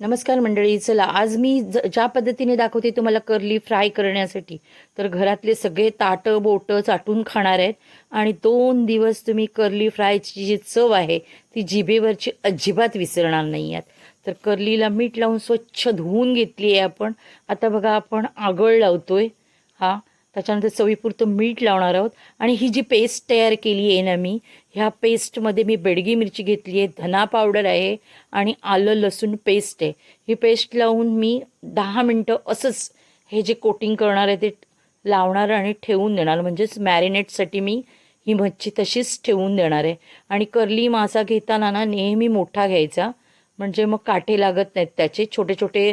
नमस्कार मंडळी चला आज मी ज- ज्या पद्धतीने दाखवते तुम्हाला कर्ली फ्राय करण्यासाठी तर घरातले सगळे ताटं बोटं चाटून खाणार आहेत आणि दोन दिवस तुम्ही कर्ली फ्रायची जी चव आहे ती जिभेवरची अजिबात विसरणार नाही आहेत. तर कर्लीला मीठ लावून स्वच्छ धुवून घेतली आहे आपण. आता बघा आपण आगळ लावतोय. हा त्याच्यानंतर चवीपुरतं मीठ लावणार आहोत. आणि ही जी पेस्ट तयार केली आहे ना मी ह्या पेस्टमध्ये मी बेडगी मिरची घेतली आहे धना पावडर आहे आणि आलं लसूण पेस्ट आहे. ही पेस्ट लावून मी दहा मिनटं असंच हे जे कोटिंग करणार आहे ते लावणार आणि ठेवून देणार. म्हणजेच मॅरिनेटसाठी मी ही मच्छी तशीच ठेवून देणार आहे. आणि कर्ली मासा घेताना ना नेहमी मोठा घ्यायचा. म्हणजे मग काठे लागत नाहीत त्याचे. छोटे छोटे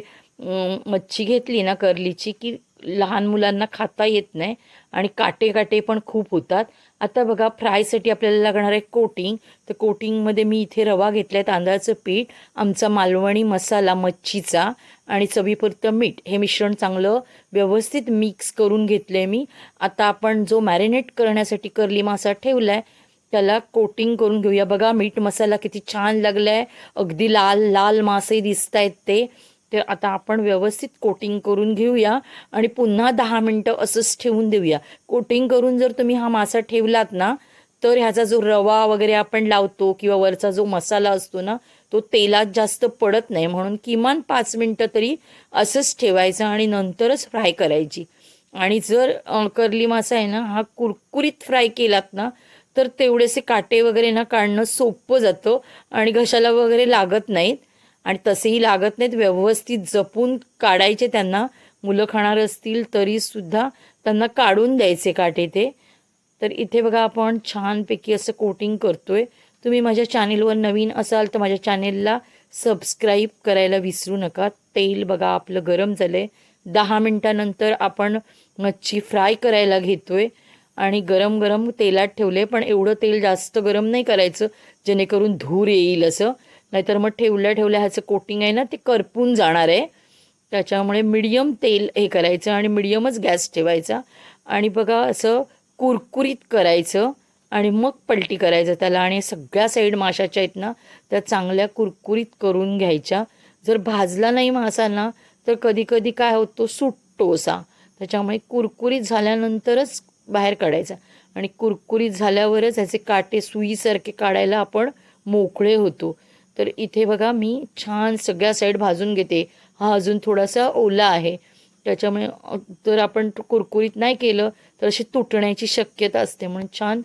मच्छी घेतली ना कर्लीची की लहान मुलांना खाता येत नाही आणि काटे काटे पण खूप होतात. आता बघा फ्रायसाठी आपल्याला लागणार आहे कोटिंग. तर कोटिंगमध्ये मी इथे रवा घेतला आहे तांदळाचं पीठ आमचा मालवणी मसाला मच्छीचा आणि चवीपुरतं मीठ. हे मिश्रण चांगलं व्यवस्थित मिक्स करून घेतलं आहे मी. आता आपण जो मॅरिनेट करण्यासाठी कर्ली मासा ठेवला आहे त्याला कोटिंग करून घेऊया. बघा मीठ मसाला किती छान लागला आहे अगदी लाल लाल मासे दिसत आहेत ते. तर आता आपण व्यवस्थित कोटिंग करून घेऊया आणि पुन्हा दहा मिनटं असंच ठेवून देऊया. कोटिंग करून जर तुम्ही हा मासा ठेवलात ना तर ह्याचा जो रवा वगैरे आपण लावतो किंवा वरचा जो मसाला असतो ना तो तेलात जास्त पडत नाही. म्हणून किमान पाच मिनटं तरी असंच ठेवायचं आणि नंतरच फ्राय करायची. आणि जर अ, कर्ली मासा आहे ना हा कुरकुरीत फ्राय केलात ना तर तेवढेसे काटे वगैरे ना काढणं सोपं जातं आणि घशाला वगैरे लागत नाहीत. आणि तसेही लागत नाहीत. व्यवस्थित जपून काढायचे त्यांना. मुलं खाणार असतील तरीसुद्धा त्यांना काढून द्यायचे काटे ते. तर इथे बघा आपण छानपैकी असं कोटिंग करतो आहे तुम्ही माझ्या चॅनेलवर नवीन असाल तर माझ्या चॅनेलला सबस्क्राईब करायला विसरू नका. तेल बघा आपलं गरम झालं आहे दहा मिनटानंतर आपण मच्छी फ्राय करायला घेतो आहे आणि गरम गरम तेलात ठेवले पण एवढं तेल जास्त गरम नाही करायचं जेणेकरून धूर येईल असं. नाहीतर मग ठेवल्या ठेवल्या ह्याचं कोटिंग आहे ना ते करपून जाणार आहे. त्याच्यामुळे मिडियम तेल हे करायचं आणि मिडियमच गॅस ठेवायचा. आणि बघा असं कुरकुरीत करायचं आणि मग पलटी करायचं त्याला. आणि सगळ्या साईड माशाच्या आहेत ना त्या चांगल्या कुरकुरीत करून घ्यायच्या. जर भाजला नाही मासा ना तर कधी कधी काय होतो सुटतो असा त्याच्यामुळे कुरकुरीत झाल्यानंतरच बाहेर काढायचा. आणि कुरकुरीत झाल्यावरच ह्याचे काटे सुईसारखे काढायला आपण मोकळे होतो. तर इथे बघा मी छान सगळ्या साईड भाजून घेते. हा अजून थोडासा ओला आहे. त्याच्यामुळे जर आपण कुरकुरीत नाही केलं तर अशी तुटण्याची शक्यता असते. म्हणून छान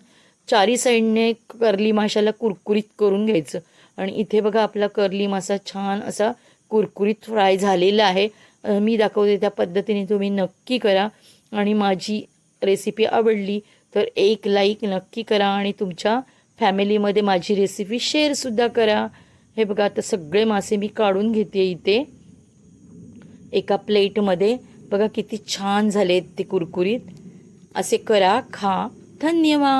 चारी साईडने कर्ली माशाला कुरकुरीत करून घ्यायचं. आणि इथे बघा आपला कर्ली मासा छान असा कुरकुरीत फ्राय झालेला आहे. मी दाखवते त्या पद्धतीने तुम्ही नक्की करा. आणि माझी रेसिपी आवडली तर एक लाईक नक्की करा आणि तुमच्या फॅमिलीमध्ये माझी रेसिपी शेअरसुद्धा करा. हे बघा आता सगळे मासे मी काढून घेते इथे. एका प्लेटमध्ये. बघा किती छान झालेत ते कुरकुरीत. असे करा खा. धन्यवाद.